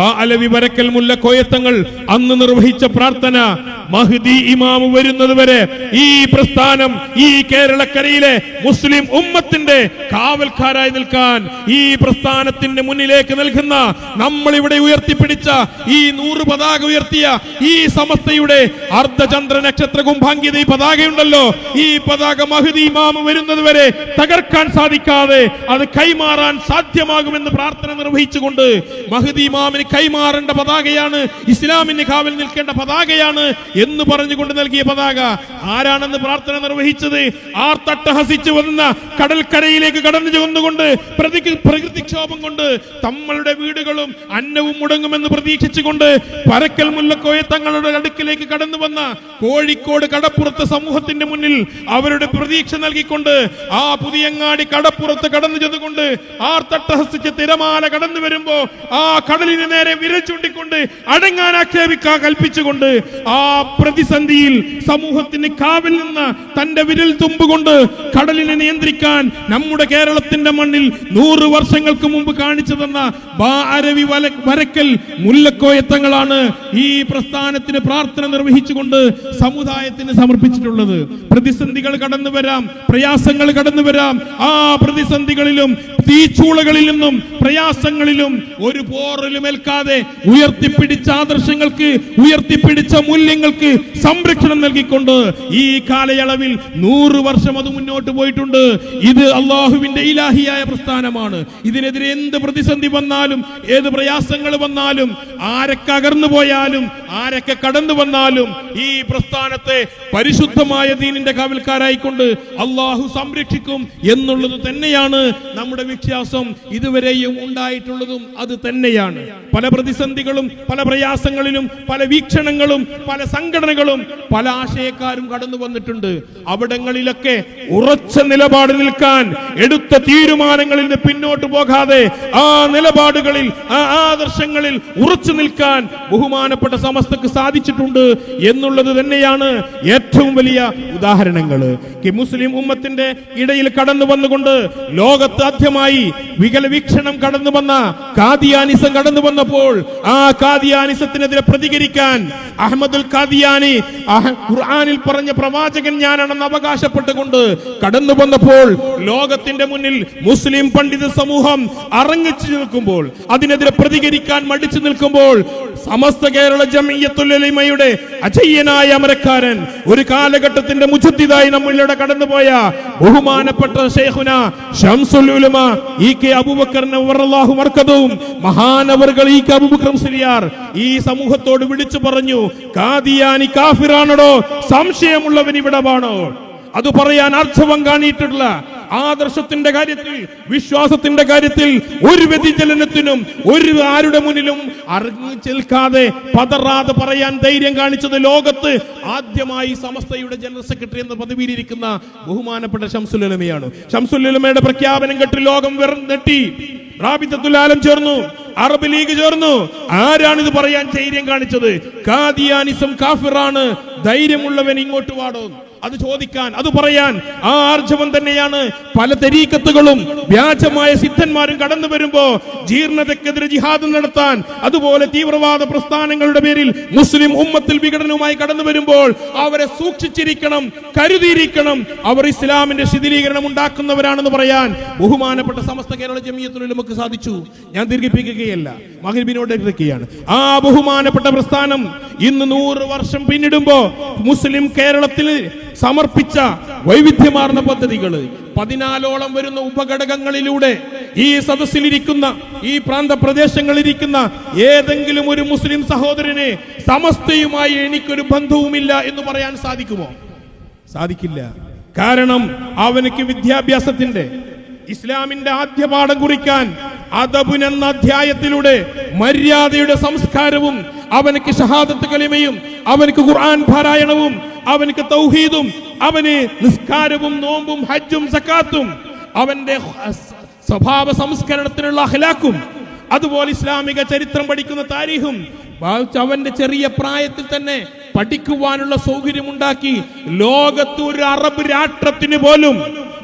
അലവി വരക്കൽ മുല്ല കോയത്തങ്ങൾ അന്ന് നിർവഹിച്ച പ്രാർത്ഥന മഹ്ദി ഇമാമു വരുന്നത് വരെ ഈ പ്രസ്ഥാനം ഈ കേരളക്കരയിലെ മുസ്ലിം ഉമ്മത്തിന്റെ കാവൽക്കാരായി നിൽക്കാൻ ഈ പ്രസ്ഥാനത്തിന്റെ മുന്നിലേക്ക് നൽകുന്ന നമ്മൾ ഇവിടെ ഉയർത്തിപ്പിടിച്ച ഈ നൂറ് പതാക ഉയർത്തിയ ഈ സമസ്തയുടെ അർദ്ധചന്ദ്ര നക്ഷത്ര കുംഭാങ്കിത ഈ പതാകയുണ്ടല്ലോ. ഈ പതാക മഹ്ദി ഇമാമു വരുന്നത് വരെ തകർക്കാൻ സാധിക്കാതെ അത് കൈമാറാൻ സാധ്യമാകുമെന്ന് പ്രാർത്ഥന നിർവഹിച്ചുകൊണ്ട് മഹ്ദി ഇമാമിന് കൈമാറേണ്ട പതാകയാണ്. ഇസ്ലാമിന് കാവൽ നിൽക്കേണ്ട പതാകയാണ് എന്ന് പറഞ്ഞുകൊണ്ട് നൽകിയ പതാക. ആരാണെന്ന് പ്രാർത്ഥന നിർവഹിച്ചത്? ആർ തട്ടഹസിച്ചു വന്ന കടൽക്കരയിലേക്ക് കടന്നു ചെന്നുകൊണ്ട് പ്രതി- പ്രകൃതിക്ഷോഭം കൊണ്ട് തങ്ങളുടെ വീടുകളും അന്നവും മുടങ്ങുമെന്ന് പ്രതീക്ഷിച്ചുകൊണ്ട് പരക്കൽ മുല്ലക്കോയ തങ്ങളുടെ അടുക്കിലേക്ക് കടന്നു വന്ന കോഴിക്കോട് കടപ്പുറത്ത് സമൂഹത്തിന്റെ മുന്നിൽ അവരുടെ പ്രതീക്ഷ നൽകിക്കൊണ്ട് ആ പുതിയങ്ങാടി കടപ്പുറത്ത് കടന്നു ചെന്നുകൊണ്ട് ആർ തട്ടഹസിച്ച് തിരമാല കടന്നു വരുമ്പോ ആ കടലിന് നേരെ വിരൽ ചൂണ്ടിക്കൊണ്ട് അടങ്ങാൻ ആക്ഷേപിക്കാൻ കൽപ്പിച്ചുകൊണ്ട് ആ പ്രതിസന്ധിയിൽ സമൂഹത്തിന് കാവിൽ നിന്ന് തന്റെ വിരൽ തുമ്പുകൊണ്ട് കടലിനെ നിയന്ത്രിക്കാൻ നമ്മുടെ കേരളത്തിന്റെ മണ്ണിൽ നൂറ് വർഷങ്ങൾക്ക് മുമ്പ് കാണിച്ചു തന്ന ബാരവി വരക്കൽ മുല്ലക്കോയത്തങ്ങളാണ് ഈ പ്രസ്ഥാനത്തിന് പ്രാർത്ഥന നിർവഹിച്ചുകൊണ്ട് സമുദായത്തിന് സമർപ്പിച്ചിട്ടുള്ളത്. പ്രതിസന്ധികൾ കടന്നു വരാം പ്രയാസങ്ങൾ കടന്നു വരാം ആ പ്രതിസന്ധികളിലും തീച്ചൂളകളിൽ നിന്നും പ്രയാസങ്ങളിലും ഒരു പോറലും ഏൽക്കാതെ ഉയർത്തിപ്പിടിച്ച ആദർശങ്ങൾക്ക് ഉയർത്തിപ്പിടിച്ച മൂല്യങ്ങൾക്ക് സംരക്ഷണം നൽകിക്കൊണ്ട് ഈ കാലയളവിൽ നൂറ് വർഷം അത് മുന്നോട്ട് പോയിട്ടുണ്ട്. ഇത് അള്ളാഹുവിന്റെ ഇലാഹിയായ പ്രസ്ഥാനമാണ്. ഇതിനെതിരെ എന്ത് പ്രതിസന്ധി വന്നാലും ഏത് പ്രയാസങ്ങൾ വന്നാലും ആരൊക്കെ അകർന്നു പോയാലും ആരൊക്കെ കടന്നു വന്നാലും ഈ പ്രസ്ഥാനത്തെ പരിശുദ്ധമായ ദീനിന്റെ കാവൽക്കാരായിക്കൊണ്ട് അള്ളാഹു സംരക്ഷിക്കും എന്നുള്ളത് തന്നെയാണ് നമ്മുടെ വിശ്വാസം ഇതുവരെയും ഉണ്ടായിട്ടുള്ളതും അത് തന്നെയാണ്. പല പ്രതിസന്ധികളും പല പ്രയാസങ്ങളിലും പല വീക്ഷണങ്ങളും പല സംഘടനകളും പല ആശയക്കാരും കടന്നു വന്നിട്ടുണ്ട്. അവിടങ്ങളിലൊക്കെ ഉറച്ച നിലപാട് നിൽക്കാൻ എടുത്ത തീരുമാനങ്ങളിൽ നിന്ന് പിന്നോട്ട് പോകാതെ ആ നിലപാടുകളിൽ ആ ആദർശങ്ങളിൽ ഉറച്ചു നിൽക്കാൻ ബഹുമാനപ്പെട്ട സമസ്തക്ക് സാധിച്ചിട്ടുണ്ട് എന്നുള്ളത് തന്നെയാണ് ഏറ്റവും വലിയ ഉദാഹരണങ്ങൾ. മുസ്ലിം ഉമ്മത്തിന്റെ ഇടയിൽ കടന്നു വന്നുകൊണ്ട് ലോകത്ത് ആദ്യമായി വികല വീക്ഷണം കടന്നു വന്ന കാദിയാനിസം കടന്നു വന്നപ്പോൾ ആ കാദിയാനിസത്തിനെതിരെ പ്രതികരിക്കാൻ അഹമ്മദുൽ കാദിയാനി ഖുർആനിൽ പറഞ്ഞ പ്രവാചകൻ ഞാനാണെന്ന് അവകാശപ്പെട്ടുകൊണ്ട് കടന്നു വന്നപ്പോൾ ലോകത്തിന്റെ മുന്നിൽ മുസ്ലിം പണ്ഡിത സമൂഹം അറങ്ങിച്ചു നിൽക്കുമ്പോൾ അതിനെതിരെ പ്രതികരിക്കാൻ മടിച്ചു നിൽക്കുമ്പോൾ സമസ്ത കേരള ജമിയത്തുലമയുടെ അജയ്യനായ അമരക്കാരൻ ഒരു കാലഘട്ടത്തിന്റെ മുജദ്ദിദായി നമ്മളിലൂടെ കടന്നുപോയ ബഹുമാനപ്പെട്ട ഷെയ്ഖുന ഷംസുൽ ഉലമ ഇ കെ അബൂബക്കർ നവറല്ലാഹു മർക്കദവും മഹാനവറുകൾ ഇ കെ അബൂബക്കർ സിരിയാർ ഈ സമൂഹത്തോട് വിളിച്ചു പറഞ്ഞു കാദിയാനി കാഫിറാണോ സംശയമുള്ളവൻ ഇവിടെ വാണോ? അത് പറയാൻ അർത്ഥവം കാണിയിട്ടുള്ള ആദർശത്തിന്റെ കാര്യത്തിൽ വിശ്വാസത്തിന്റെ കാര്യത്തിൽ ഒരു വ്യതിചലനത്തിനും ഒരു ആരുടെ മുന്നിലും അറിഞ്ഞു ചെൽക്കാതെ പതറാതെ പറയാൻ ധൈര്യം കാണിച്ചത് ലോകത്ത് ആദ്യമായി സമസ്തയുടെ ജനറൽ സെക്രട്ടറി എന്ന പദവിയിലിരിക്കുന്ന ബഹുമാനപ്പെട്ട ഷംസുലമയാണ് ഷംസുലമയുടെ പ്രഖ്യാപനം കേട്ട് ലോകം വെറും നെട്ടി റാബിത്തത്തുൽ ആലം ചേർന്നു അറബ് ലീഗ് ചേർന്നു. ആരാണ് ഇത് പറയാൻ ധൈര്യം കാണിച്ചത്? കാദിയാനിസം കാഫിറാണ്. ധൈര്യമുള്ളവൻ ഇങ്ങോട്ട് വാടോ. അത് ചോദിക്കാൻ അത് പറയാൻ ആ ആർജവം തന്നെയാണ്. പല തെരീക്കത്തുകളും വ്യാജമായ സിദ്ധന്മാരും കടന്നു വരുമ്പോ ജീർണതക്കെതിരെ ജിഹാദ് നടത്താൻ അതുപോലെ തീവ്രവാദ പ്രസ്ഥാനങ്ങളുടെ പേരിൽ മുസ്ലിം ഉമ്മത്തിൽ വിഘടനവുമായി കടന്നു വരുമ്പോൾ അവരെ സൂക്ഷിച്ചിരിക്കണം കരുതിയിരിക്കണം. അവർ ഇസ്ലാമിന്റെ ശിഥിലീകരണം ഉണ്ടാക്കുന്നവരാണെന്ന് പറയാൻ ബഹുമാനപ്പെട്ട സമസ്ത കേരള ജമിയത്തിൽ നമുക്ക് സാധിച്ചു. ഞാൻ ദീർഘിപ്പിക്കുകയല്ല മഹിബിനോട് എടുക്കുകയാണ് ആ ബഹുമാനപ്പെട്ട പ്രസ്ഥാനം ഇന്ന് നൂറ് വർഷം പിന്നിടുമ്പോ മുസ്ലിം കേരളത്തിൽ സമർപ്പിച്ച വൈവിധ്യമാർന്ന പദ്ധതികൾ പതിനാലോളം വരുന്ന ഉപഘടകങ്ങളിലൂടെ ഈ സദസ്സിലിരിക്കുന്ന ഈ പ്രാന്ത പ്രദേശങ്ങളിലിരിക്കുന്ന ഏതെങ്കിലും ഒരു മുസ്ലിം സഹോദരനെ സമസ്തയുമായി എനിക്കൊരു ബന്ധവുമില്ല എന്ന് പറയാൻ സാധിക്കുമോ? സാധിക്കില്ല. കാരണം അവനക്ക് വിദ്യാഭ്യാസത്തിന്റെ ഇസ്ലാമിന്റെ ആദ്യ പാഠം കുറിക്കാൻ അദബുൻ എന്ന അധ്യായത്തിലൂടെ മര്യാദയുടെ സംസ്കാരവും അവനക്ക് ഷഹാദത്ത് കലിമയും അവനക്ക് ഖുർആൻ പാരായണവും അവനക്ക് തൗഹീദും അവന് നിസ്കാരവും നോമ്പും ഹജ്ജും സക്കാത്തും അവന്റെ സ്വഭാവ സംസ്കരണത്തിനുള്ള അഖ്ലാക്കും അതുപോലെ ഇസ്ലാമിക ചരിത്രം പഠിക്കുന്ന താരീഖും അവന്റെ ചെറിയ പ്രായത്തിൽ തന്നെ പഠിക്കുവാനുള്ള സൗകര്യമുണ്ടാക്കി ലോകത്ത് ഒരു അറബ് രാഷ്ട്രത്തിന് പോലും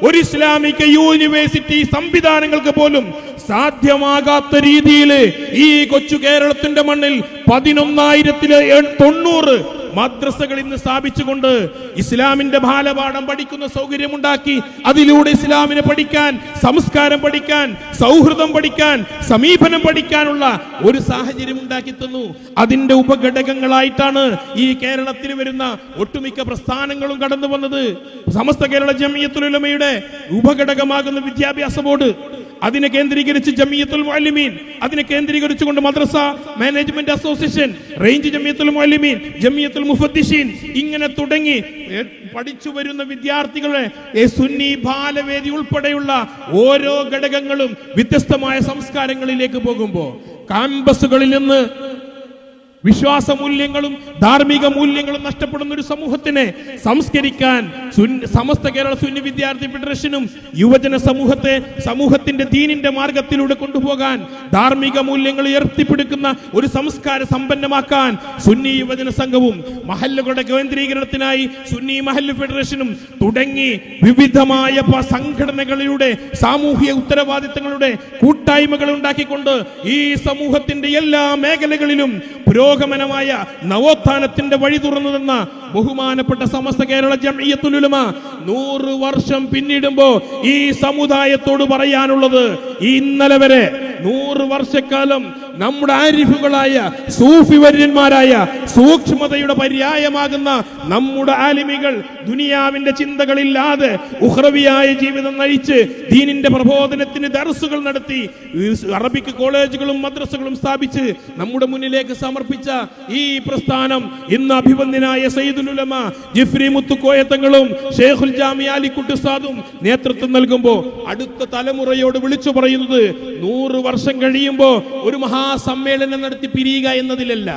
ഒരു ഇസ്ലാമിക യൂണിവേഴ്സിറ്റി സംവിധാനങ്ങൾക്ക് പോലും സാധ്യമാകാത്ത രീതിയിൽ ഈ കൊച്ചു കേരളത്തിന്റെ മണ്ണിൽ പതിനൊന്നായിരത്തിലെ തൊണ്ണൂറ് മദ്രസകൾ ഇന്ന് സ്ഥാപിച്ചുകൊണ്ട് ഇസ്ലാമിന്റെ ബാലപാഠം പഠിക്കുന്ന സൗകര്യമുണ്ടാക്കി അതിലൂടെ ഇസ്ലാമിനെ പഠിക്കാൻ സംസ്കാരം പഠിക്കാൻ സൗഹൃദം പഠിക്കാൻ സമീപനം പഠിക്കാനുള്ള ഒരു സാഹചര്യം ഉണ്ടാക്കി തന്നു. അതിന്റെ ഉപഘടകങ്ങളായിട്ടാണ് ഈ കേരളത്തിൽ വരുന്ന ഒട്ടുമിക്ക പ്രസ്ഥാനങ്ങളും കടന്നു വന്നത് സമസ്ത കേരള ജമിയത്തുലമയുടെ ഉപഘടകമാകുന്ന വിദ്യാഭ്യാസ ബോർഡ് അതിനെ കേന്ദ്രീകരിച്ച് ജമിയത്തുൽ മുഅല്ലിമീൻ അതിനെ കേന്ദ്രീകരിച്ചുകൊണ്ട് madrasa management association range Jamiyyathul Muallimeen Jamiyyathul Mufattisheen ഇങ്ങനെ തുടങ്ങി. പഠിച്ചു വരുന്ന വിദ്യാർത്ഥികളെ സുന്നി ബാലവേദി ഉൾപ്പെടെയുള്ള ഓരോ ഘടകങ്ങളും വ്യത്യസ്തമായ സംസ്കാരങ്ങളിലേക്ക് പോകുമ്പോൾ കാമ്പസുകളിൽ നിന്ന് വിശ്വാസ മൂല്യങ്ങളും ധാർമ്മിക മൂല്യങ്ങളും നഷ്ടപ്പെടുന്ന ഒരു സമൂഹത്തിനെ സംസ്കരിക്കാൻ സമസ്ത കേരള സുന്നി വിദ്യാർത്ഥി ഫെഡറേഷനും യുവജന സമൂഹത്തെ സമൂഹത്തിന്റെ ദീനിന്റെ മാർഗത്തിലൂടെ കൊണ്ടുപോകാൻ ധാർമ്മിക മൂല്യങ്ങൾ ഉയർത്തിപ്പിടിക്കുന്ന ഒരു സംസ്കാര സമ്പന്നമാക്കാൻ സുന്നി യുവജന സംഘവും മഹല്ലുകളുടെ കേന്ദ്രീകരണത്തിനായി സുന്നി മഹല്ല് ഫെഡറേഷനും തുടങ്ങി വിവിധമായ സംഘടനകളിലൂടെ സാമൂഹിക ഉത്തരവാദിത്തങ്ങളുടെ കൂട്ടായ്മകൾ ഉണ്ടാക്കിക്കൊണ്ട് ഈ സമൂഹത്തിന്റെ എല്ലാ മേഖലകളിലും പുരോഗമനമായ നവോത്ഥാനത്തിന്റെ വഴി തുറന്നു ബഹുമാനപ്പെട്ട സമസ്ത കേരള ജംഇയ്യത്തുൽ ഉലമ നൂറ് വർഷം പിന്നിടുമ്പോ ഈ സമുദായത്തോട് പറയാനുള്ളത് ഇന്നലെ വരെ നൂറ് വർഷക്കാലം നമ്മുടെ ആരിഫുകളായ സൂഫി വര്യന്മാരായ സൂക്ഷ്മതയുടെ പര്യായമാകുന്ന നമ്മുടെ ആലിമികൾ ദുനിയാവിന്റെ ചിന്തകളില്ലാതെ ഉഹ്രവിയായ ജീവിതം നയിച്ച് ദീനിന്റെ പ്രബോധനത്തിന് ദർസുകൾ നടത്തി അറബിക്ക് അറബിക് കോളേജുകളും മദ്രസകളും സ്ഥാപിച്ച് നമ്മുടെ മുന്നിലേക്ക് സമർപ്പിച്ച ഈ പ്രസ്ഥാനം ഇന്ന് അഭിവന്ദ്യനായ സയ്യിദുലുലമ ജിഫ്രി മുത്തുക്കോയത്തങ്ങളും ഷേഖുൽ ജാമി അലിക്കുട്ടി ഉസ്താദും നേതൃത്വം നൽകുമ്പോൾ അടുത്ത തലമുറയോട് വിളിച്ചു പറയുന്നത് നൂറ് വർഷം കഴിയുമ്പോൾ ഒരു മഹാസമ്മേളനം നടത്തി പിരിയുക എന്നതിലല്ല.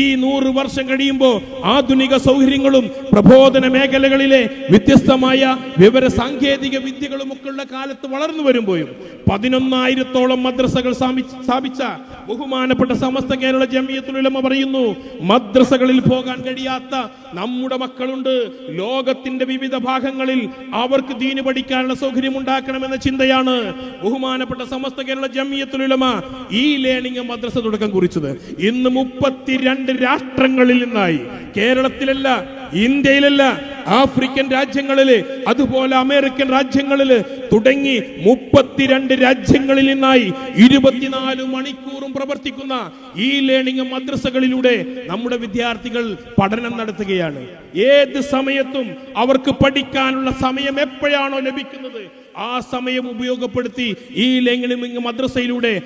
ഈ നൂറ് വർഷം കഴിയുമ്പോൾ ആധുനിക സൗകര്യങ്ങളും പ്രബോധന മേഖലകളിലെ വ്യത്യസ്തമായ വിവര സാങ്കേതിക വിദ്യകളും ഒക്കെ കാലത്ത് വളർന്നു വരുമ്പോഴും പതിനൊന്നായിരത്തോളം മദ്രസകൾ സ്ഥാപിച്ച ബഹുമാനപ്പെട്ട സമസ്ത കേരള ജമിയത്തുലമ പറയുന്നു മദ്രസകളിൽ പോകാൻ കഴിയാത്ത നമ്മുടെ മക്കളുണ്ട്. ലോകത്തിന്റെ വിവിധ ഭാഗങ്ങളിൽ അവർക്ക് ദീന് പഠിക്കാനുള്ള സൗകര്യം ഉണ്ടാക്കണമെന്ന ചിന്തയാണ് ബഹുമാനപ്പെട്ട സമസ്ത കേരള ജമിയത്തുലമ ഈ ലേണിംഗ് മദ്രസ തുടക്കം കുറിച്ചത്. ഇന്ന് മുപ്പത്തിരണ്ട് രാഷ്ട്രങ്ങളിൽ നിന്നായി. കേരളത്തിലല്ല ഇന്ത്യയിലല്ല ആഫ്രിക്കൻ രാജ്യങ്ങളിൽ അതുപോലെ അമേരിക്കൻ രാജ്യങ്ങളിൽ തുടങ്ങി മുപ്പത്തിരണ്ട് രാജ്യങ്ങളിൽ നിന്നായി ഇരുപത്തിനാല് മണിക്കൂറും പ്രവർത്തിക്കുന്ന ഈ ലേണിംഗ് മദ്രസകളിലൂടെ നമ്മുടെ വിദ്യാർത്ഥികൾ പഠനം നടത്തുകയാണ്. ഏത് സമയത്തും അവർക്ക് പഠിക്കാനുള്ള സമയം എപ്പോഴാണോ ലഭിക്കുന്നത്? ആ സമയം ഉപയോഗപ്പെടുത്തി ഈ ലേണിംഗ് മദ്രസയിലൂടെ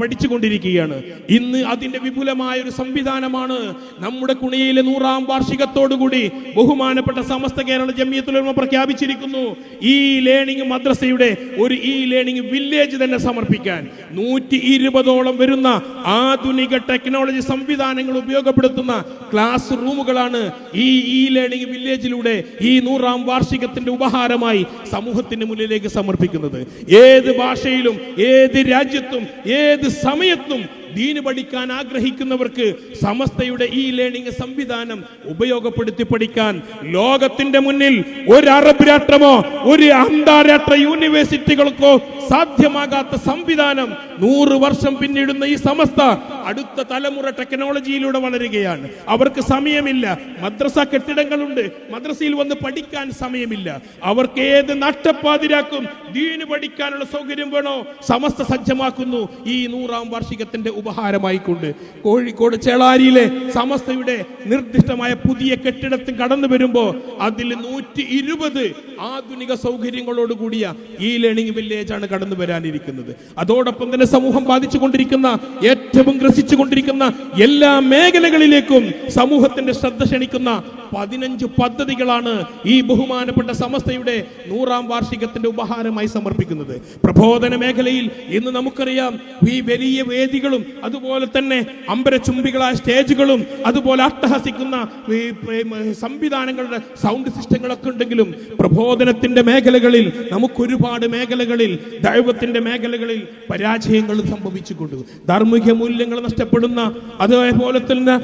പഠിച്ചുകൊണ്ടിരിക്കുകയാണ്. ഇന്ന് അതിന്റെ വിപുലമായ ഒരു സംവിധാനമാണ് നമ്മുടെ കുണിയിലെ നൂറാം വാർഷികത്തോടുകൂടി ബഹുമാനപ്പെട്ട സമസ്ത കേരള ജമിയത്തുലമ പ്രഖ്യാപിച്ചിരിക്കുന്നു. ഈ ലേണിംഗ് മദ്രസയുടെ ഒരു ഇ ലേണിംഗ് വില്ലേജ് തന്നെ സമർപ്പിക്കാൻ. നൂറ്റി ഇരുപതോളം വരുന്ന ആധുനിക ടെക്നോളജി സംവിധാനങ്ങൾ ഉപയോഗപ്പെടുത്തുന്ന ക്ലാസ് റൂമുകളാണ് ഈ ഇ ലേണിംഗ് വില്ലേജിലൂടെ ഈ നൂറാം വാർഷികത്തിന്റെ ഉപഹാരമായി സമൂഹത്തിന് മുന്നിലേക്ക് സമർപ്പിക്കുന്നത്. ഏത് ഭാഷയിലും ഏത് രാജ്യത്തും ഏത് സമയത്തും ദീന് പഠിക്കാൻ ആഗ്രഹിക്കുന്നവർക്ക് സമസ്തയുടെ ഈ ലേണിംഗ് സംവിധാനം ഉപയോഗപ്പെടുത്തി പഠിക്കാൻ ലോകത്തിന്റെ മുന്നിൽ ഒരു അറബ് രാഷ്ട്രമോ ഒരു അന്താരാഷ്ട്ര യൂണിവേഴ്സിറ്റികൾക്കോ സാധ്യമാകാത്ത സംവിധാനം നൂറ് വർഷം പിന്നിടുന്ന ഈ സമസ്ത അടുത്ത തലമുറ ടെക്നോളജിയിലൂടെ വളരുകയാണ്. അവർക്ക് സമയമില്ല. മദ്രസ കെട്ടിടങ്ങളുണ്ട്. മദ്രസയിൽ വന്ന് പഠിക്കാൻ സമയമില്ല. അവർക്ക് ഏത് നട്ടപ്പാതിരാക്കും ദീന് പഠിക്കാനുള്ള സൗകര്യം വേണോ? സമസ്ത സജ്ജമാക്കുന്നു. ഈ നൂറാം വാർഷികത്തിന്റെ ഉപഹാരമായിക്കൊണ്ട് കോഴിക്കോട് ചേളാരിയിലെ സമസ്തയുടെ നിർദ്ദിഷ്ടമായ പുതിയ കെട്ടിടത്തിൽ കടന്നു വരുമ്പോൾ അതിൽ നൂറ്റി ഇരുപത് ആധുനിക സൗകര്യങ്ങളോട് കൂടിയ ഈ ലേണിംഗ് വില്ലേജ് ആണ് കടന്നു വരാനിരിക്കുന്നത്. അതോടൊപ്പം തന്നെ സമൂഹം ബാധിച്ചുകൊണ്ടിരിക്കുന്ന ഏറ്റവും ഗ്രസിച്ചുകൊണ്ടിരിക്കുന്ന എല്ലാ മേഖലകളിലേക്കും സമൂഹത്തിന്റെ ശ്രദ്ധ ക്ഷണിക്കുന്ന പതിനഞ്ച് പദ്ധതികളാണ് ഈ ബഹുമാനപ്പെട്ട സമസ്തയുടെ നൂറാം വാർഷികത്തിന്റെ ഉപഹാരമായി സമർപ്പിക്കുന്നത്. പ്രബോധന മേഖലയിൽ ഇന്ന് നമുക്കറിയാം ഈ വലിയ വേദികളും അതുപോലെ തന്നെ അമ്പരചുംബികളായ സ്റ്റേജുകളും അതുപോലെ അട്ടഹസിക്കുന്ന സംവിധാനങ്ങളുടെ സൗണ്ട് സിസ്റ്റങ്ങളൊക്കെ ഉണ്ടെങ്കിലും പ്രബോധനത്തിന്റെ മേഖലകളിൽ നമുക്കൊരുപാട് മേഖലകളിൽ ദൈവത്തിന്റെ മേഖലകളിൽ പരാജയങ്ങൾ സംഭവിച്ചുകൊണ്ട് ധാർമ്മിക മൂല്യങ്ങൾ നഷ്ടപ്പെടുന്ന അതേപോലെ തന്നെ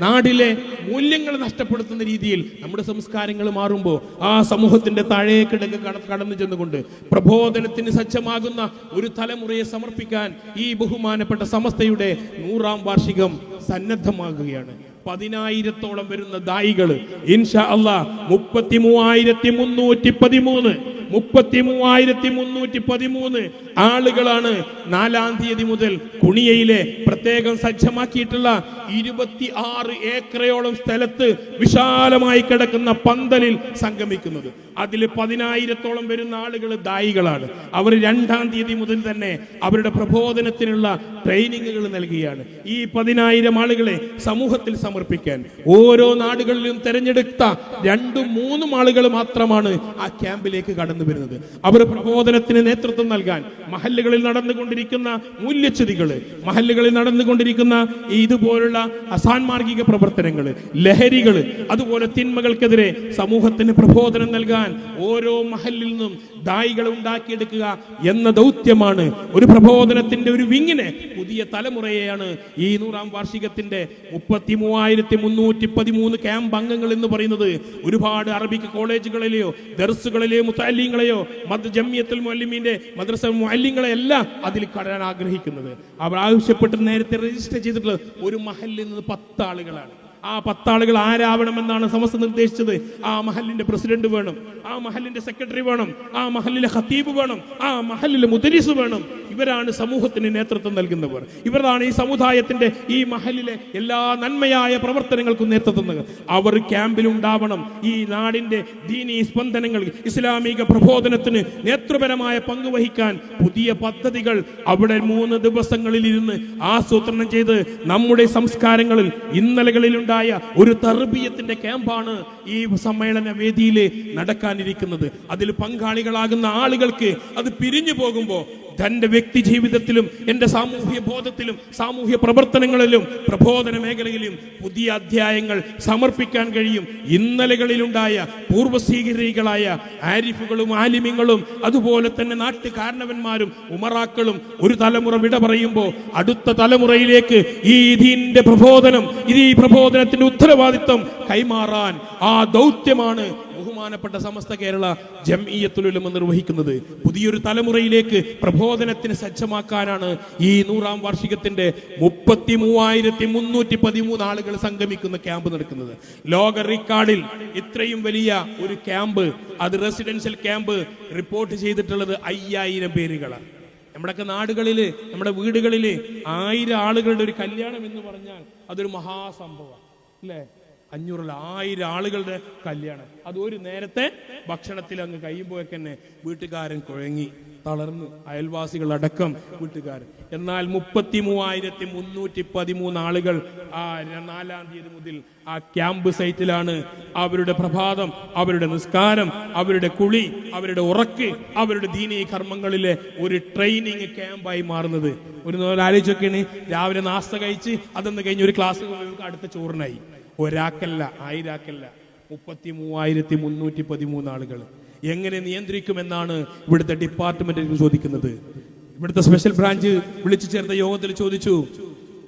നാടിലെ മൂല്യങ്ങൾ നഷ്ടപ്പെടുത്തുന്ന രീതിയിൽ നമ്മുടെ സംസ്കാരങ്ങൾ മാറുമ്പോൾ ആ സമൂഹത്തിന്റെ താഴേക്കിടക്ക് കട- കടന്നു ചെന്നുകൊണ്ട് പ്രബോധനത്തിന് സജ്ജമാകുന്ന ഒരു തലമുറയെ സമർപ്പിക്കാൻ ഈ ബഹുമാനപ്പെട്ട സമസ്തയുടെ നൂറാം വാർഷികം സന്നദ്ധമാകുകയാണ്. പതിനായിരത്തോളം വരുന്ന ദായികൾ ഇൻഷാ അള്ളാ മുപ്പത്തി മൂവായിരത്തി മുന്നൂറ്റി പതിമൂന്ന് മുപ്പത്തി മൂവായിരത്തി മുന്നൂറ്റി പതിമൂന്ന് ആളുകളാണ് നാലാം തീയതി മുതൽ കുണിയയിലെ പ്രത്യേകം സജ്ജമാക്കിയിട്ടുള്ള ഇരുപത്തി ആറ് ഏക്കറയോളം സ്ഥലത്ത് വിശാലമായി കിടക്കുന്ന പന്തലിൽ സംഗമിക്കുന്നത്. അതിൽ പതിനായിരത്തോളം വരുന്ന ആളുകൾ ദായികളാണ്. അവർ രണ്ടാം തീയതി മുതൽ തന്നെ അവരുടെ പ്രബോധനത്തിനുള്ള ട്രെയിനിങ്ങുകൾ നൽകുകയാണ്. ഈ പതിനായിരം ആളുകളെ സമൂഹത്തിൽ സമർപ്പിക്കാൻ ഓരോ നാടുകളിലും തെരഞ്ഞെടുത്ത രണ്ടും മൂന്നും ആളുകൾ മാത്രമാണ് ആ ക്യാമ്പിലേക്ക് കടന്നു വരുന്നത്. അവർ പ്രബോധനത്തിന് നേതൃത്വം നൽകാൻ മഹല്ലുകളിൽ നടന്നുകൊണ്ടിരിക്കുന്ന മൂല്യച്യുതികൾ മഹല്ലുകളിൽ നടന്നുകൊണ്ടിരിക്കുന്ന ഇതുപോലുള്ള അസാൻമാർഗിക പ്രവർത്തനങ്ങൾ ലഹരികൾ അതുപോലെ തിന്മകൾക്കെതിരെ സമൂഹത്തിന് പ്രബോധനം നൽകാൻ ഓരോ മഹല്ലിൽ നിന്നും ദായികളെ ഉണ്ടാക്കിയെടുക്കുക എന്ന ദൗത്യമാണ് ഒരു പ്രബോധനത്തിന്റെ ഒരു വിങ്ങിനെ പുതിയ തലമുറയെയാണ് ഈ നൂറാം വാർഷികത്തിന്റെ മുപ്പത്തി മൂവായിരത്തി മുന്നൂറ്റി പതിമൂന്ന് ക്യാമ്പ് അംഗങ്ങൾ എന്ന് പറയുന്നത്. ഒരുപാട് അറബിക് കോളേജുകളിലെയോ ദർസുകളിലെയോ മുത്താലിങ്ങളെയോ മദ് ജമ്മിയത്തുൽ മുഅല്ലിമീന്റെ മദ്രസ മുഅല്ലിങ്ങളെ എല്ലാം അതിൽ കടരാൻ ആഗ്രഹിക്കുന്നത്. അവർ ആവശ്യപ്പെട്ട് നേരത്തെ രജിസ്റ്റർ ചെയ്തിട്ടുള്ള ഒരു മഹലിൽ നിന്ന് പത്ത് ആളുകളാണ് ആ പത്താളുകൾ ആരാവണമെന്നാണ് സമസ്ത നിർദ്ദേശിച്ചത്. ആ മഹലിന്റെ പ്രസിഡന്റ് വേണം. ആ മഹലിന്റെ സെക്രട്ടറി വേണം. ആ മഹലിലെ ഖത്തീബ് വേണം. ആ മഹലിലെ മുദരിസ് വേണം. ഇവരാണ് സമൂഹത്തിന് നേതൃത്വം നൽകുന്നവർ. ഇവരാണ് ഈ സമുദായത്തിന്റെ ഈ മഹലിലെ എല്ലാ നന്മയായ പ്രവർത്തനങ്ങൾക്കും നേതൃത്വം നൽകുന്നത്. അവർ ക്യാമ്പിൽ ഉണ്ടാവണം ഈ നാടിന്റെ ദീനീ സ്പന്ദനങ്ങൾ ഇസ്ലാമിക പ്രബോധനത്തിന് നേതൃപരമായ പങ്ക് വഹിക്കാൻ പുതിയ പദ്ധതികൾ അവിടെ മൂന്ന് ദിവസങ്ങളിൽ ഇരുന്ന് ആസൂത്രണം ചെയ്ത് നമ്മുടെ സംസ്കാരങ്ങളിൽ ഇന്നലകളിലുണ്ടായ ഒരു തർബീയത്തിന്റെ ക്യാമ്പാണ് ഈ സമ്മേളന വേദിയിൽ നടക്കാനിരിക്കുന്നത്. അതിൽ പങ്കാളികളാകുന്ന ആളുകൾക്ക് അത് പിരിഞ്ഞു പോകുമ്പോൾ തന്റെ വ്യക്തി ജീവിതത്തിലും എന്റെ സാമൂഹ്യ ബോധത്തിലും സാമൂഹ്യ പ്രവർത്തനങ്ങളിലും പ്രബോധന മേഖലയിലും പുതിയ അധ്യായങ്ങൾ സമർപ്പിക്കാൻ കഴിയും. ഇന്നലകളിലുണ്ടായ പൂർവസ്വീകരികളായ ആരിഫുകളും ആലിമ്യങ്ങളും അതുപോലെ തന്നെ നാട്ടുകാരണവന്മാരും ഉമറാക്കളും ഒരു തലമുറ വിട പറയുമ്പോൾ അടുത്ത തലമുറയിലേക്ക് ഈ ദീനിന്റെ പ്രബോധനം ഈ പ്രബോധനത്തിന്റെ ഉത്തരവാദിത്വം കൈമാറാൻ ആ ദൗത്യമാണ് ബഹുമാനപ്പെട്ട സമസ്ത കേരള ജംഇയത്തുലുലമ നിർവഹിക്കുന്നത് പുതിയൊരു തലമുറയിലേക്ക് പ്രബോധനത്തിന് സജ്ജമാക്കാനാണ് ഈ നൂറാം വാർഷികത്തിന്റെ മുപ്പത്തി മൂവായിരത്തി മുന്നൂറ്റി പതിമൂന്ന് ആളുകൾ സംഗമിക്കുന്ന ക്യാമ്പ് നടക്കുന്നത്. ലോക റെക്കോർഡിൽ ഇത്രയും വലിയ ഒരു ക്യാമ്പ് അത് റെസിഡൻഷ്യൽ ക്യാമ്പ് റിപ്പോർട്ട് ചെയ്തിട്ടുള്ളത് അയ്യായിരം പേരുകളാണ് നമ്മുടെയൊക്കെ നാടുകളിൽ നമ്മുടെ വീടുകളിൽ ആയിരം ആളുകളുടെ ഒരു കല്യാണം എന്ന് പറഞ്ഞാൽ അതൊരു മഹാസംഭവമാണ് അല്ലേ? അഞ്ഞൂറിൽ ആയിരം ആളുകളുടെ കല്യാണം. അത് ഒരു നേരത്തെ ഭക്ഷണത്തിൽ അങ്ങ് കഴിയുമ്പോഴൊക്കെ തന്നെ വീട്ടുകാരൻ കുഴങ്ങി തളർന്നു അയൽവാസികളടക്കം വീട്ടുകാരൻ എന്നാൽ മുപ്പത്തി മൂവായിരത്തി മുന്നൂറ്റി പതിമൂന്ന് ആളുകൾ ആ നാലാം തീയതി മുതൽ ആ ക്യാമ്പ് സൈറ്റിലാണ് അവരുടെ പ്രഭാതം അവരുടെ നിസ്കാരം അവരുടെ കുളി അവരുടെ ഉറക്ക് അവരുടെ ദീനീ കർമ്മങ്ങളിലെ ഒരു ട്രെയിനിങ് ക്യാമ്പായി മാറുന്നത്. ഒരു ആലോചിച്ചൊക്കെയാണ് രാവിലെ നാസ്ത കഴിച്ച് അതെന്ന് കഴിഞ്ഞ് ഒരു ക്ലാസ് അടുത്ത ചോറിനായി. ഒരാക്കല്ല ആയിരാക്കല്ല മുപ്പത്തി മൂവായിരത്തി മുന്നൂറ്റി പതിമൂന്ന് ആളുകൾ. എങ്ങനെ നിയന്ത്രിക്കുമെന്നാണ് ഇവിടുത്തെ ഡിപ്പാർട്ട്മെന്റിൽ ചോദിക്കുന്നത്. ഇവിടുത്തെ സ്പെഷ്യൽ ബ്രാഞ്ച് വിളിച്ചു ചേർത്ത യോഗത്തിൽ ചോദിച്ചു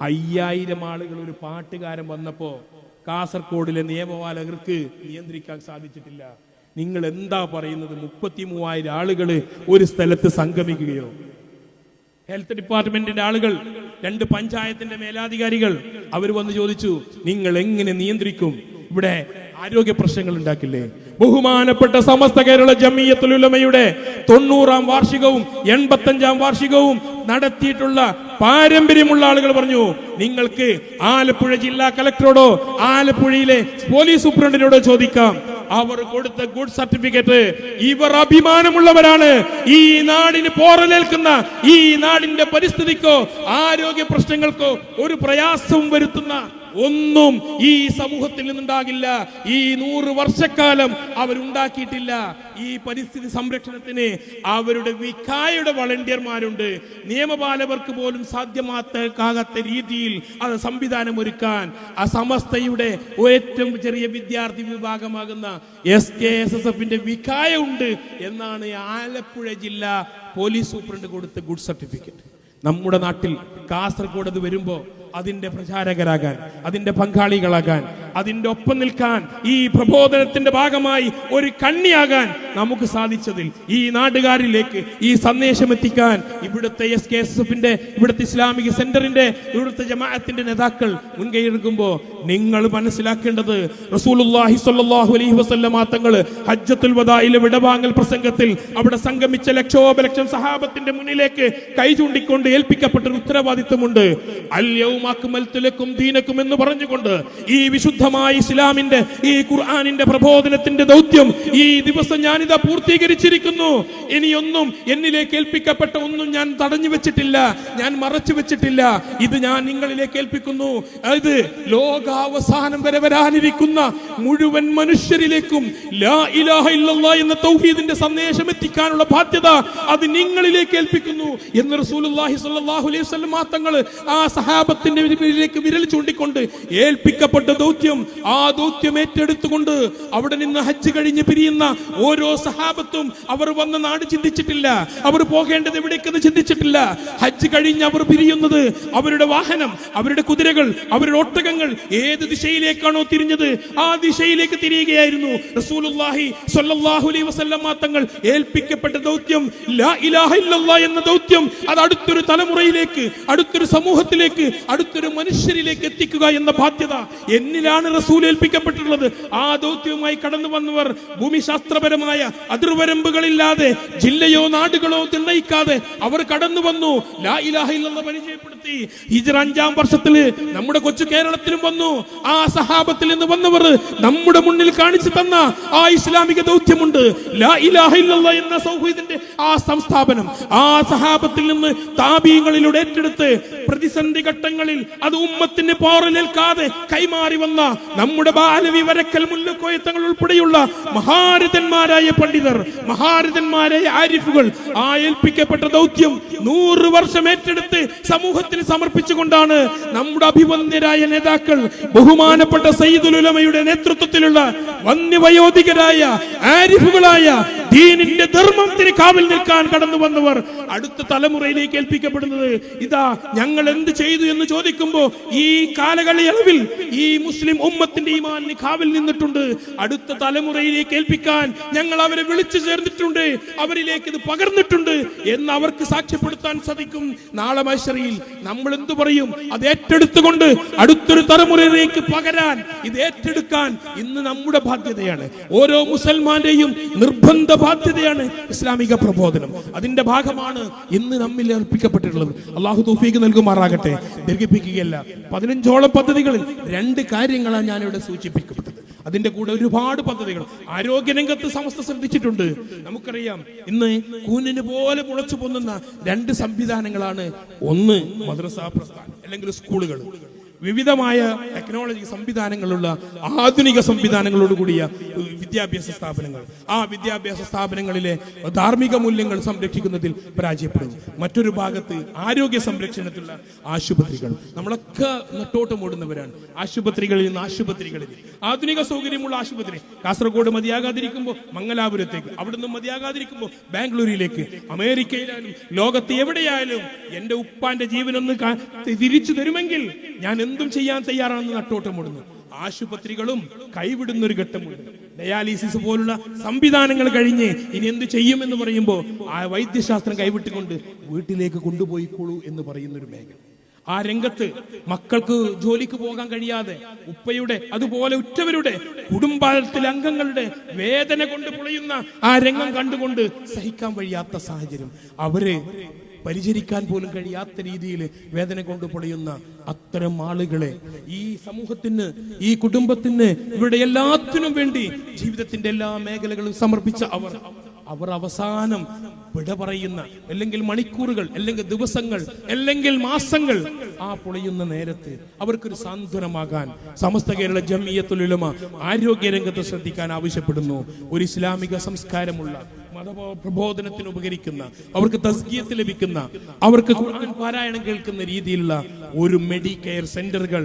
അയ്യായിരം ആളുകൾ ഒരു പാട്ടുകാരൻ വന്നപ്പോ കാസർഗോഡിലെ നിയമപാലകർക്ക് നിയന്ത്രിക്കാൻ സാധിച്ചിട്ടില്ല. നിങ്ങൾ എന്താ പറയുന്നത്? മുപ്പത്തി മൂവായിരം ആളുകൾ ഒരു സ്ഥലത്ത് സംഗമിക്കുകയോ? ഹെൽത്ത് ഡിപ്പാർട്ട്മെന്റിന്റെ ആളുകൾ രണ്ട് പഞ്ചായത്തിന്റെ മേലാധികാരികൾ അവർ വന്ന് ചോദിച്ചു നിങ്ങൾ എങ്ങനെ നിയന്ത്രിക്കും? ഇവിടെ ആരോഗ്യ പ്രശ്നങ്ങൾ ഉണ്ടാക്കില്ലേ? ബഹുമാനപ്പെട്ട സമസ്ത കേരള ജമീയത്തുലുലമയുടെ തൊണ്ണൂറാം വാർഷികവും എൺപത്തഞ്ചാം വാർഷികവും നടത്തിയിട്ടുള്ള പാരമ്പര്യമുള്ള ആളുകൾ പറഞ്ഞു നിങ്ങൾക്ക് ആലപ്പുഴ ജില്ലാ കലക്ടറോടോ ആലപ്പുഴയിലെ പോലീസ് സൂപ്രണ്ടിനോടോ ചോദിക്കാം. അവർ കൊടുത്ത ഗുഡ് സർട്ടിഫിക്കറ്റ് ഇവർ അഭിമാനമുള്ളവരാണ്. ഈ നാടിന് പോറലേൽക്കുന്ന ഈ നാടിന്റെ പരിസ്ഥിതിക്കോ ആരോഗ്യ പ്രശ്നങ്ങൾക്കോ ഒരു പ്രയാസവും വരുത്തുന്ന ഒന്നും ഈ സമൂഹത്തിൽ നിന്നുണ്ടാകില്ല. ഈ നൂറ് വർഷക്കാലം അവരുണ്ടാക്കിയിട്ടില്ല. ഈ പരിസ്ഥിതി സംരക്ഷണത്തിന് അവരുടെ വിഖായുടെ വളണ്ടിയർമാരുണ്ട്. നിയമപാലകർക്ക് പോലും സാധ്യമാകാത്ത രീതിയിൽ അത് സംവിധാനം ഒരുക്കാൻ ആ സമസ്തയുടെ ഏറ്റവും ചെറിയ വിദ്യാർത്ഥി വിഭാഗമാകുന്ന എസ് കെ എസ് എസ് എഫിന്റെ വിഖായുണ്ട് എന്നാണ് ആലപ്പുഴ ജില്ല പോലീസ് സൂപ്രണ്ട് കൊടുത്ത ഗുഡ് സർട്ടിഫിക്കറ്റ്. നമ്മുടെ നാട്ടിൽ കാസർഗോഡ് അത് വരുമ്പോ അതിന്റെ പ്രചാരകരാകാൻ അതിന്റെ പങ്കാളികളാകാൻ അതിന്റെ ഒപ്പം നിൽക്കാൻ ഈ പ്രബോധനത്തിന്റെ ഭാഗമായി ഒരു കണ്ണിയാകാൻ നമുക്ക് സാധിച്ചതിൽ ഈ നാട്ടുകാരിലേക്ക് ഈ സന്ദേശം എത്തിക്കാൻ ഇവിടുത്തെ എസ് കെ എസ് എഫിന്റെ ഇവിടുത്തെ ഇസ്ലാമിക സെന്ററിന്റെ ഇവിടുത്തെ ജമാഅത്തിന്റെ നേതാക്കൾ മുൻകൈയെടുക്കുമ്പോൾ നിങ്ങൾ മനസ്സിലാക്കേണ്ടത് റസൂലുള്ളാഹി സ്വല്ലല്ലാഹു അലൈഹി വസല്ലമ തങ്ങൾ ഹജ്ജത്തുൽ വദായിലെ വിടവാങ്ങൽ പ്രസംഗത്തിൽ അവിടെ സംഗമിച്ച ലക്ഷോപലക്ഷം സഹാബത്തിന്റെ മുന്നിലേക്ക് കൈ ചൂണ്ടിക്കൊണ്ട് ഏൽപ്പിക്കപ്പെട്ട ഉത്തരവാദിത്വമുണ്ട്. അൽ യൗമ അക്മൽതു ദീനക്കും എന്ന് പറഞ്ഞുകൊണ്ട് ഈ വിശുദ്ധമായ ഇസ്ലാമിന്റെ ഈ ഖുർആാനിന്റെ പ്രബോധനത്തിന്റെ ദൗത്യം ഈ ദിവസം ഞാനിതാ പൂർത്തീകരിച്ചിരിക്കുന്നു. ഇനിയൊന്നും എന്നിലേക്ക് ഏൽപ്പിക്കപ്പെട്ട ഒന്നും ഞാൻ തടഞ്ഞു വെച്ചിട്ടില്ല ഞാൻ മറച്ചു വെച്ചിട്ടില്ല. ഇത് ഞാൻ നിങ്ങളിലേക്ക് ഏൽപ്പിക്കുന്നു. ഇത് ലോകാവസാനം വരെ വരാനിരിക്കുന്ന മുഴുവൻ മനുഷ്യരിലേക്കും ലാ ഇലാഹ എന്ന തൗഹീദിന്റെ സന്ദേശം എത്തിക്കാനുള്ള ബാധ്യത അത് നിങ്ങളിലേക്ക് ഏൽപ്പിക്കുന്നു. എന്ന് റസൂലുള്ളാഹി സ്വല്ലല്ലാഹു അലൈഹി വസല്ലം തങ്ങൾ ആ സഹാബത്തിന്റെ വിരലിലേക്ക് വിരൽ ചൂണ്ടിക്കൊണ്ട് ഏൽപ്പിക്കപ്പെട്ട ദൗത്യം ആ ദൗത്യം ഏറ്റെടുത്തുകൊണ്ട് അവിടെ നിന്ന് ഹജ്ജ് കഴിഞ്ഞ് പിരിയുന്ന ഓരോ സഹാബത്തും അവർ വന്ന നാട് ചിന്തിച്ചിട്ടില്ല. അവർ പോകേണ്ടത് എവിടേക്കെന്ന് ചിന്തിച്ചിട്ടില്ല. ഹജ്ജ് കഴിഞ്ഞ് അവർ പിരിയുന്നത് അവരുടെ വാഹനം അവരുടെ കുതിരകൾ അവരുടെ ഒട്ടകങ്ങൾ ഏത് ദിശയിലേക്കാണോ തിരിഞ്ഞത് ആ ദിശയിലേക്ക് തിരിയുകയായിരുന്നു. റസൂലുള്ളാഹി സ്വല്ലല്ലാഹു അലൈഹി വസല്ലം തങ്ങൾ ഏൽപ്പിക്കപ്പെട്ട ദൗത്യം ലാ ഇലാഹ ഇല്ലല്ലാഹ് എന്ന ദൗത്യം അത് അടുത്തൊരു തലമുറയിലേക്ക് അടുത്തൊരു സമൂഹത്തിലേക്ക് അടുത്തൊരു മനുഷ്യരിലേക്ക് എത്തിക്കുക എന്ന ബാധ്യത എന്നിലാണ് റസൂൽ ഏൽപ്പിക്കപ്പെട്ടിട്ടുള്ളത്. ആ ദൗത്യവുമായി കടന്നു വന്നവർ ഭൂമിശാസ്ത്രപരമായ അതിർവരമ്പുകളില്ലാതെ ജില്ലയോ നാടുകളോ നിർണയിക്കാതെ അവർ കടന്നു വന്നു. ലാ ഇലാഹ ഇല്ലല്ലാ പരിചയപ്പെടുത്തി ഹിജറ അഞ്ചാം വർഷത്തിൽ നമ്മുടെ കൊച്ചു കേരളത്തിലും വന്നു. ആ സഹാബത്തിൽ നിന്ന് വന്നവർ നമ്മുടെ മുന്നിൽ കാണിച്ചു തന്ന ആ ഇസ്ലാമിക ദൗത്യമുണ്ട്. എന്ന സൗഹീദിന്റെ ആ സംസ്ഥാപനം. ആ സഹാബത്തിൽ നിന്ന് താപീയങ്ങളിലൂടെ ഏറ്റെടുത്ത് പ്രതിസന്ധി ഘട്ടങ്ങളിൽ അത് ഉമ്മത്തിന് പോറലേൽക്കാതെ കൈമാറി വന്ന നമ്മുടെ ബാലവി വരക്കൽ മുല്ലക്കോയത്തങ്ങൾ ഉൾപ്പെടെയുള്ള മഹാരഥന്മാരായ പണ്ഡിതർ മഹാരഥന്മാരായ ആരിഫുകൾ ആ ഏൽപ്പിക്കപ്പെട്ട ദൗത്യം നൂറ് വർഷം ഏറ്റെടുത്ത് സമൂഹത്തിന് സമർപ്പിച്ചുകൊണ്ടാണ് നമ്മുടെ അഭിവന്ദ്യരായ നേതാക്കൾ ബഹുമാനപ്പെട്ട സയ്യിദുൽ ഉലമയുടെ നേതൃത്വത്തിലുള്ള വന്യവയോധികരായ ആരിഫുകളായ ദീനിന്റെ ധർമ്മത്തിന് കാവിൽ നിൽക്കാൻ കടന്നു വന്നവർ അടുത്ത തലമുറയിലേക്ക് ഏൽപ്പിക്കപ്പെടുന്നത്. ഇതാ ഞങ്ങൾ എന്ത് ചെയ്തു എന്ന് ചോദിക്കുമ്പോ ഈ കാലകളിയളവിൽ ഈ മുസ്ലിം ഉമ്മത്തിന്റെ ഈമാനിന് കാവിൽ നിന്നിട്ടുണ്ട്. അടുത്ത തലമുറയിലേക്ക് ഏൽപ്പിക്കാൻ ഞങ്ങൾ അവരെ വിളിച്ചു ചേർന്നിട്ടുണ്ട്. അവരിലേക്ക് ഇത് പകർന്നിട്ടുണ്ട് എന്ന് അവർക്ക് സാക്ഷ്യപ്പെടുത്താൻ സാധിക്കും. നാളെ മൈസറിയിൽ നമ്മൾ എന്തു പറയും? അത് ഏറ്റെടുത്തുകൊണ്ട് അടുത്തൊരു തലമുറയിലേക്ക് പകരാൻ ഇത് ഏറ്റെടുക്കാൻ ഇന്ന് നമ്മുടെ ബാധ്യതയാണ്. ഓരോ മുസൽമാന്റെയും നിർബന്ധ ബാധ്യതയാണ് ഇസ്ലാമിക പ്രബോധനം. അതിന്റെ ഭാഗമാണ് ഇന്ന് നമ്മിൽ ഏൽപ്പിക്കപ്പെട്ടിട്ടുള്ളത്. അള്ളാഹു തൗഫീഖ് നൽകുമാറാകട്ടെ. ദീർഘിപ്പിക്കുകയല്ല. പതിനഞ്ചോളം പദ്ധതികളിൽ രണ്ട് കാര്യങ്ങളാണ് ഞാനിവിടെ സൂചിപ്പിക്കപ്പെട്ടത്. അതിന്റെ കൂടെ ഒരുപാട് പദ്ധതികൾ. ആരോഗ്യരംഗത്ത് സമസ്ത ശ്രദ്ധിച്ചിട്ടുണ്ട്. നമുക്കറിയാം ഇന്ന് കൂനിന് പോലെ മുളച്ചു പൊന്നുന്ന രണ്ട് സംവിധാനങ്ങളാണ്. ഒന്ന് മദ്രസ പ്രസ്ഥാനം അല്ലെങ്കിൽ സ്കൂളുകൾ. വിവിധമായ ടെക്നോളജി സംവിധാനങ്ങളുള്ള ആധുനിക സംവിധാനങ്ങളോട് കൂടിയ വിദ്യാഭ്യാസ സ്ഥാപനങ്ങൾ. ആ വിദ്യാഭ്യാസ സ്ഥാപനങ്ങളിലെ ധാർമ്മിക മൂല്യങ്ങൾ സംരക്ഷിക്കുന്നതിൽ പരാജയപ്പെടുന്നു. മറ്റൊരു ഭാഗത്ത് ആരോഗ്യ സംരക്ഷണത്തിലുള്ള ആശുപത്രികൾ. നമ്മളൊക്കെ നെട്ടോട്ടം ഓടുന്നവരാണ്. ആശുപത്രികളിൽ നിന്ന് ആശുപത്രികളിൽ. ആധുനിക സൗകര്യമുള്ള ആശുപത്രി. കാസർഗോഡ് മതിയാകാതിരിക്കുമ്പോൾ മംഗലാപുരത്തേക്ക് അവിടുന്ന് മതിയാകാതിരിക്കുമ്പോൾ ബാംഗ്ലൂരിലേക്ക്. അമേരിക്കയിലായാലും ലോകത്ത് എവിടെയായാലും എന്റെ ഉപ്പാന്റെ ജീവനൊന്ന് തിരിച്ചു തരുമെങ്കിൽ ഞാൻ എന്തും ചെയ്യാൻ തയ്യാറാണെന്ന് നട്ടോട്ടം ഓടുന്നു ആശുപത്രികളും കൈവിടുന്ന ഒരു ഘട്ടമുണ്ട്. ഡയാലിസിസ് പോലുള്ള സംവിധാനങ്ങൾ കഴിഞ്ഞ് ഇനി എന്ത് ചെയ്യുമെന്ന് പറയുമ്പോൾ ആ വൈദ്യശാസ്ത്രം കൈവിട്ടുകൊണ്ട് വീട്ടിലേക്ക് കൊണ്ടുപോയിക്കോളൂ എന്ന് പറയുന്ന ഒരു മേഖല. ആ രംഗത്ത് മക്കൾക്ക് ജോലിക്ക് പോകാൻ കഴിയാതെ ഉപ്പയുടെ അതുപോലെ ഉറ്റവരുടെ കുടുംബത്തിലെ അംഗങ്ങളുടെ വേദന കൊണ്ട് പുളയുന്ന ആ രംഗം കണ്ടുകൊണ്ട് സഹിക്കാൻ കഴിയാത്ത സാഹചര്യം. അവർ പരിചരിക്കാൻ പോലും കഴിയാത്ത രീതിയിൽ വേദന കൊണ്ട് പൊളിയുന്ന അത്തരം ആളുകളെ ഈ സമൂഹത്തിന് ഈ കുടുംബത്തിന് ഇവിടെ എല്ലാത്തിനും വേണ്ടി ജീവിതത്തിന്റെ എല്ലാ മേഖലകളും സമർപ്പിച്ച അവർ. അവർ അവസാനം വിട പറയുന്ന അല്ലെങ്കിൽ മണിക്കൂറുകൾ അല്ലെങ്കിൽ ദിവസങ്ങൾ അല്ലെങ്കിൽ മാസങ്ങൾ ആ പൊളിയുന്ന നേരത്ത് അവർക്കൊരു സാന്ത്വനമാകാൻ സമസ്ത കേരള ജമിയത്തുലുലമ ആരോഗ്യ രംഗത്ത് ശ്രദ്ധിക്കാൻ ആവശ്യപ്പെടുന്നു. ഒരു ഇസ്ലാമിക സംസ്കാരമുള്ള മതബോ പ്രബോധനത്തിന് ഉപകരിക്കുന്ന അവർക്ക് തസ്കീയത്ത് ലഭിക്കുന്ന അവർക്ക് ഖുർആൻ പാരായണം കേൾക്കുന്ന രീതിയിലുള്ള ഒരു മെഡിക്കെയർ സെന്ററുകൾ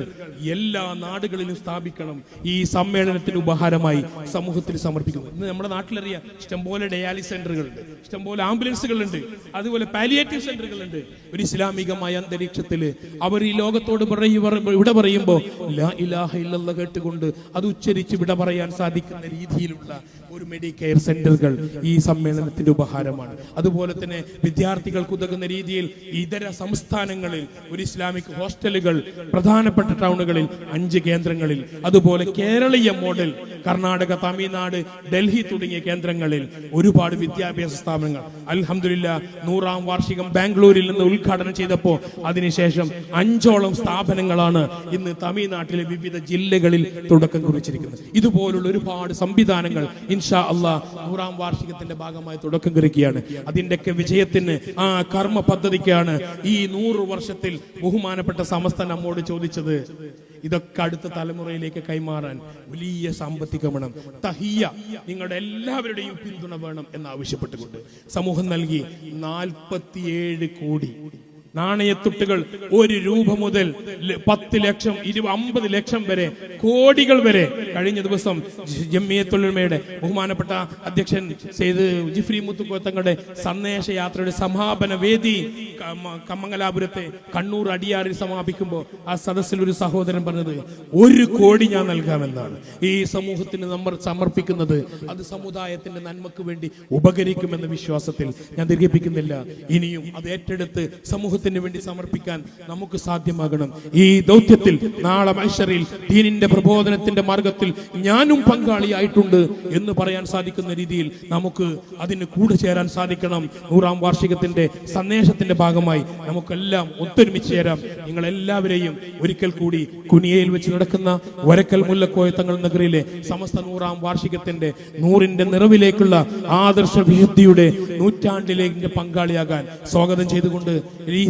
എല്ലാ നാടുകളിലും സ്ഥാപിക്കണം. ഈ സമ്മേളനത്തിന് ഉപഹാരമായി സമൂഹത്തിൽ സമർപ്പിക്കുന്നു. ഇന്ന് നമ്മുടെ നാട്ടിലറിയാം ഇഷ്ടംപോലെ ഡയാലിസ് സെന്ററുകളുണ്ട് ഇഷ്ടംപോലെ ആംബുലൻസുകളുണ്ട് അതുപോലെ പാലിയേറ്റീവ് സെന്ററുകളുണ്ട് ഒരു ഇസ്ലാമികമായ അന്തരീക്ഷത്തിൽ അവർ ഈ ലോകത്തോട് പറയും ഇവിടെ പറയുമ്പോൾ ലാ ഇലാഹ കേട്ടുകൊണ്ട് അത് ഉച്ചരിച്ച് വിട പറയാൻ സാധിക്കുന്ന രീതിയിലുള്ള ഒരു മെഡിക്കെയർ സെന്ററുകൾ ഈ സമ്മേളനത്തിന്റെ ഉപഹാരമാണ്. അതുപോലെ തന്നെ വിദ്യാർത്ഥികൾക്ക് ഉതകുന്ന രീതിയിൽ ഇതര സംസ്ഥാനങ്ങളിൽ ഒരു ഇസ്ലാമിക് ഹോസ്റ്റലുകൾ പ്രധാനപ്പെട്ട ടൗണുകളിൽ അഞ്ച് കേന്ദ്രങ്ങളിൽ അതുപോലെ കേരളീയ മോഡൽ കർണാടക തമിഴ്നാട് ഡൽഹി തുടങ്ങിയ കേന്ദ്രങ്ങളിൽ ഒരുപാട് വിദ്യാഭ്യാസ സ്ഥാപനങ്ങൾ. അലഹമില്ല നൂറാം വാർഷികം ബാംഗ്ലൂരിൽ നിന്ന് ഉദ്ഘാടനം ചെയ്തപ്പോൾ അതിനുശേഷം അഞ്ചോളം സ്ഥാപനങ്ങളാണ് ഇന്ന് തമിഴ്നാട്ടിലെ വിവിധ ജില്ലകളിൽ തുടക്കം കുറിച്ചിരിക്കുന്നത്. ഇതുപോലുള്ള ഒരുപാട് സംവിധാനങ്ങൾ ഇൻഷാ അള്ളാ നൂറാം വാർഷികത്തിന്റെ ഭാഗമായി തുടക്കം കുറിക്കുകയാണ്. അതിന്റെയൊക്കെ വിജയത്തിന് ആ കർമ്മ പദ്ധതിക്കാണ് ഈ നൂറ് വർഷത്തിൽ ബഹുമാനപ്പെട്ട സമസ്ത നമ്മോട് ചോദിച്ചത് ഇതൊക്കെ അടുത്ത തലമുറയിലേക്ക് കൈമാറാൻ വലിയ സാമ്പത്തിക വേണം തഹിയ നിങ്ങളുടെ എല്ലാവരുടെയും പിന്തുണ വേണം എന്ന് ആവശ്യപ്പെട്ടുകൊണ്ട് സമൂഹം നൽകി നാൽപ്പത്തിയേഴ് കോടി നാണയത്തുട്ടുകൾ ഒരു രൂപ മുതൽ പത്ത് ലക്ഷം ഇരു അമ്പത് ലക്ഷം വരെ കോടികൾ വരെ കഴിഞ്ഞ ദിവസം ജമ്മിയത്തൊഴിൽമയുടെ ബഹുമാനപ്പെട്ട അധ്യക്ഷൻ സെയ്ത് ജിഫ്രി മുത്തുക്കോത്തങ്ങളുടെ സന്ദേശയാത്രയുടെ സമാപന വേദി കമ്മ- കമ്മങ്ങലാപുരത്തെ കണ്ണൂർ അടിയാറിൽ സമാപിക്കുമ്പോൾ ആ സദസ്സിൽ ഒരു സഹോദരൻ പറഞ്ഞത് ഒരു കോടി ഞാൻ നൽകാമെന്നാണ്. ഈ സമൂഹത്തിന് നമ്മൾ സമർപ്പിക്കുന്നത് അത് സമുദായത്തിന്റെ നന്മക്ക് വേണ്ടി ഉപകരിക്കുമെന്ന വിശ്വാസത്തിൽ ഞാൻ ദീർഘിപ്പിക്കുന്നില്ല. ഇനിയും അത് ഏറ്റെടുത്ത് സമൂഹത്തിന് വേണ്ടി സമർപ്പിക്കാൻ നമുക്ക് സാധ്യമാകണം. ഈ ദൗത്യത്തിൽ നാളെ മനുഷ്യരിൽ ദീനിന്റെ പ്രബോധനത്തിന്റെ മാർഗത്തിൽ ഞാനും പങ്കാളിയായിട്ടുണ്ട് എന്ന് പറയാൻ സാധിക്കുന്ന രീതിയിൽ നമുക്ക് അതിന് കൂടെ ചേരാൻ സാധിക്കണം. നൂറാം വാർഷികത്തിന്റെ സന്ദേശത്തിന്റെ ഭാഗമായി നമുക്കെല്ലാം ഒത്തൊരുമിച്ച് ചേരാം. നിങ്ങൾ എല്ലാവരെയും ഒരിക്കൽ കൂടി കുനിയയിൽ വെച്ച് നടക്കുന്ന വരക്കൽ മുല്ലക്കോയ തങ്ങൾ നഗറിലെ സമസ്ത നൂറാം വാർഷികത്തിന്റെ നൂറിന്റെ നിറവിലേക്കുള്ള ആദർശ വിശുദ്ധിയുടെ നൂറ്റാണ്ടിലേക്ക് പങ്കാളിയാകാൻ സ്വാഗതം ചെയ്തുകൊണ്ട് ഈ